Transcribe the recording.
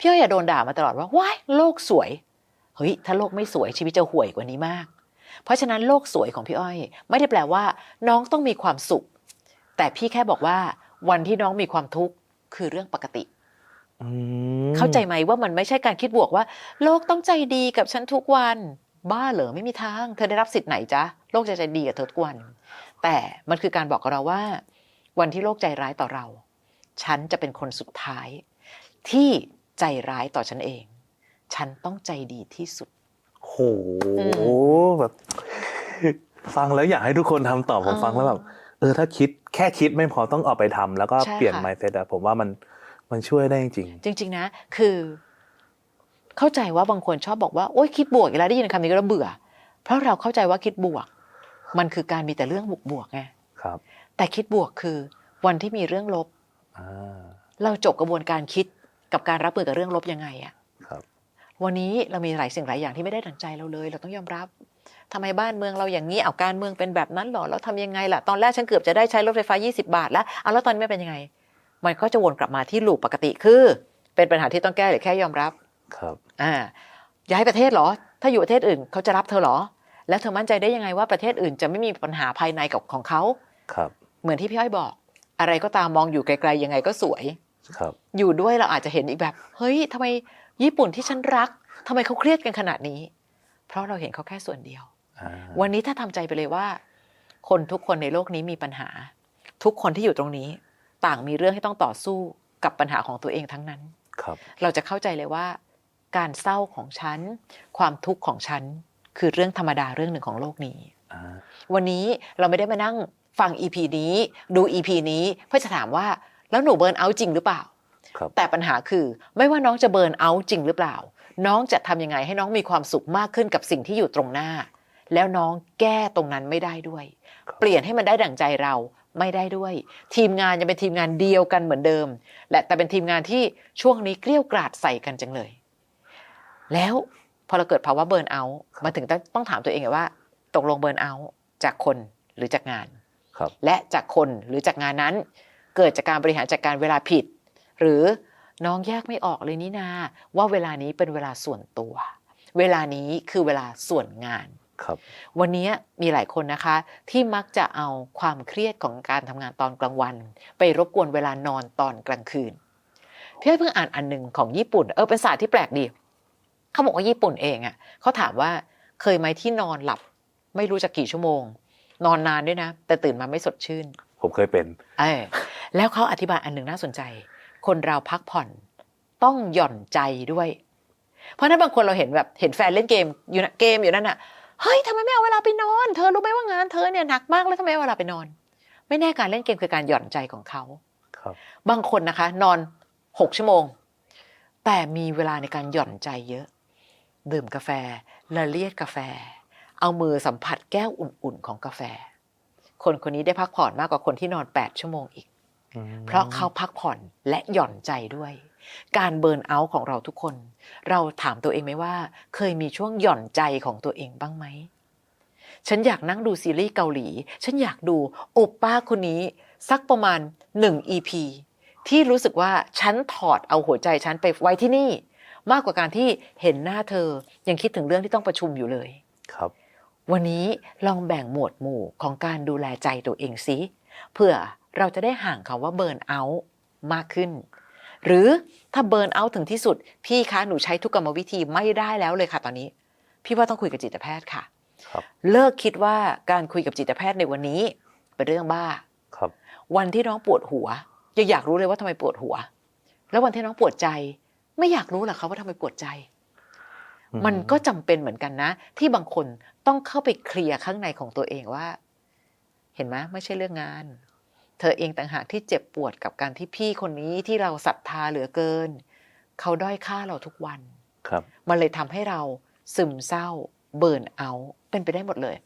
พี่อ้อยอย่าโดนด่ามาตลอดว่าว้ายโลกสวย เฮ้ย ถ้าโลกไม่สวยชีวิตจะห่วยกว่านี้มาก เพราะฉะนั้นโลกสวยของพี่อ้อย ไม่ได้แปลว่า น้องต้องมีความสุข แต่พี่แค่บอกว่า วันที่น้องมีความทุกข์คือเรื่องปกติอืมเข้าใจไหมว่ามันไม่ใช่การคิดบวกว่า โลกต้องใจดีกับฉันทุกวัน บ้าเหรอไม่มีทาง เธอได้รับสิทธิ์ไหนจ๊ะโลกจะใจดีกับเธอทุกวัน แต่มันคือการบอกกับเราว่า วันที่โลกใจร้ายต่อเรา ฉันจะเป็นคนสุดท้าย ที่ ใจร้ายต่อฉันเอง ฉันต้องใจดีที่สุด โหอืแบบฟังแล้วอยากให้ทุกคนทำต่อผมอ่าฟังแล้วแบบเออถ้าคิดแค่คิดไม่พอต้องเอาไปทำแล้วก็ใช่เปลี่ยนค่ะ mindset อะผมว่ามันมันช่วยได้จริงจริง ๆ นะ คือ เข้าใจว่าบางคนชอบบอกว่าโอ๊ยคิดบวกอีกแล้วได้ยินคำนี้ก็แล้วเบื่อ เพราะเราเข้าใจว่าคิดบวก มันคือการมีแต่เรื่องบวกบวกๆไงๆครับ แต่คิดบวกคือ วันที่มีเรื่องลบอ่าเราจบกระบวนการคิด กับการรับมือกับเรื่องลบยังไงอะครับวันนี้เรามีหลายสิ่งหลายอย่างที่ไม่ได้ดังใจเราเลย เราต้องยอมรับทำไมบ้านเมืองเราอย่างนี้เอาการเมืองเป็นแบบนั้นหรอแล้วทำยังไงล่ะตอนแรกฉันเกือบจะได้ใช้รถไฟฟ้า 20 บาท แล้วเอาแล้วตอนนี้ไม่เป็นยังไง มันก็จะวนกลับมาที่ลูปปกติคือ เป็นปัญหาที่ต้องแก้หรือแค่ยอมรับครับอ่าย้ายประเทศเหรอ ถ้าอยู่ประเทศอื่นเขาจะรับเธอเหรอ แล้วเธอมั่นใจได้ยังไงว่าประเทศอื่นจะไม่มีปัญหาภายในกับของเขาครับ เหมือนที่พี่อ้อยบอก อะไรก็ตามมองอยู่ไกลๆยังไงก็สวยครับ อยู่ด้วยเราอาจจะเห็นอีกแบบ เฮ้ยทำไมญี่ปุ่นที่ฉันรักทำไมเขาเครียดกันขนาดนี้ เพราะเราเห็นเขาแค่ส่วนเดียวอ่าวันนี้ถ้าทำใจไปเลยว่า คนทุกคนในโลกนี้มีปัญหา ทุกคนที่อยู่ตรงนี้ ต่างมีเรื่องให้ต้องต่อสู้กับปัญหาของตัวเองทั้งนั้นครับเราจะเข้าใจเลยว่า การเศร้าของฉัน ความทุกข์ของฉัน คือเรื่องธรรมดาเรื่องหนึ่งของโลกนี้อ่าวันนี้เราไม่ได้มานั่งฟัง EP นี้ ดู EP นี้เพื่อจะถามว่า แล้วหนูเบิร์นเอาท์จริงหรือเปล่าครับแต่ปัญหาคือไม่ว่าน้องจะเบิร์นเอาท์จริงหรือเปล่า น้องจะทำยังไงให้น้องมีความสุขมากขึ้นกับสิ่งที่อยู่ตรงหน้า แล้วน้องแก้ตรงนั้นไม่ได้ด้วยครับเปลี่ยนให้มันได้ดั่งใจเราไม่ได้ด้วย ทีมงานยังเป็นทีมงานเดียวกันเหมือนเดิม และแต่เป็นทีมงานที่ช่วงนี้เกลี้ยวกราดใส่กันจังเลย แล้วพอเราเกิดภาวะเบิร์นเอาท์มาถึงต้องต้องถามตัวเองไงว่าตกลงเบิร์นเอาท์จากคนหรือจากงานครับและจากคนหรือจากงานนั้น เกิดจากการบริหารจัดการเวลาผิด หรือน้องแยกไม่ออกเลยนี่นาว่าเวลานี้เป็นเวลาส่วนตัว เวลานี้คือเวลาส่วนงานครับวันนี้มีหลายคนนะคะที่มักจะเอาความเครียดของการทำงานตอนกลางวัน ไปรบกวนเวลานอนตอนกลางคืนพี่อ้อยเพิ่งอ่านอันหนึ่งของญี่ปุ่นเออเป็นศาสตร์ที่แปลกดีเขาบอกว่าญี่ปุ่นเองอะเขาถามว่าเคยไหมที่นอนหลับ ไม่รู้จะกี่ชั่วโมง นอนนานด้วยนะ แต่ตื่นมาไม่สดชื่น ผมเคยเป็นเออ แล้วเขาอธิบายอันหนึ่งน่าสนใจ คนเราพักผ่อนต้องหย่อนใจด้วย เพราะฉะนั้นบางคนเราเห็นแบบเห็นแฟนเล่นเกมอยู่นะเกมอยู่นั่นน่ะเฮ้ยทำไมไม่เอาเวลาไปนอน เธอรู้ไหมว่างานเธอเนี่ยหนักมากแล้วทำไมไม่เอาเวลาไปนอน ไม่แน่การเล่นเกมคือการหย่อนใจของเขาครับ บางคนนะคะ นอนหกชั่วโมง แต่มีเวลาในการหย่อนใจเยอะ ดื่มกาแฟละเลียดกาแฟ เอามือสัมผัสแก้วอุ่นๆของกาแฟ คนคนนี้ได้พักผ่อนมากกว่าคนที่นอน8ชั่วโมงอีกอืม เพราะเขาพักผ่อนและหย่อนใจด้วย การเบิร์นเอาท์ของเราทุกคน เราถามตัวเองไหมว่า เคยมีช่วงหย่อนใจของตัวเองบ้างไหม ฉันอยากนั่งดูซีรีส์เกาหลี ฉันอยากดูโอป้าคนนี้ สักประมาณ1 EP ที่รู้สึกว่าฉันถอดเอาหัวใจฉันไปไว้ที่นี่ มากกว่าการที่เห็นหน้าเธอ ยังคิดถึงเรื่องที่ต้องประชุมอยู่เลยครับ วันนี้ลองแบ่งหมวดหมู่ของการดูแลใจตัวเองสิเพื่อ เราจะได้ห่างคำว่าเบิร์นเอาท์มากขึ้น หรือถ้าเบิร์นเอาท์ถึงที่สุด พี่คะหนูใช้ทุกกรรมวิธีไม่ได้แล้วเลยค่ะตอนนี้ พี่ว่าต้องคุยกับจิตแพทย์ค่ะครับเลิกคิดว่าการคุยกับจิตแพทย์ในวันนี้เป็นเรื่องบ้าครับ วันที่น้องปวดหัวยังอยากรู้เลยว่าทำไมปวดหัว แล้ววันที่น้องปวดใจ ไม่อยากรู้หรอคะว่าทำไมปวดใจอืมันก็จำเป็นเหมือนกันนะ ที่บางคนต้องเข้าไปเคลียร์ข้างในของตัวเองว่า เห็นไหมไม่ใช่เรื่องงาน เธอเองต่างหากที่เจ็บปวดกับการที่พี่คนนี้ที่เราศรัทธาเหลือเกิน เขาด้อยค่าเราทุกวันครับ มันเลยทำให้เราซึมเศร้า เบิร์นเอาท์เป็นไปได้หมดเลย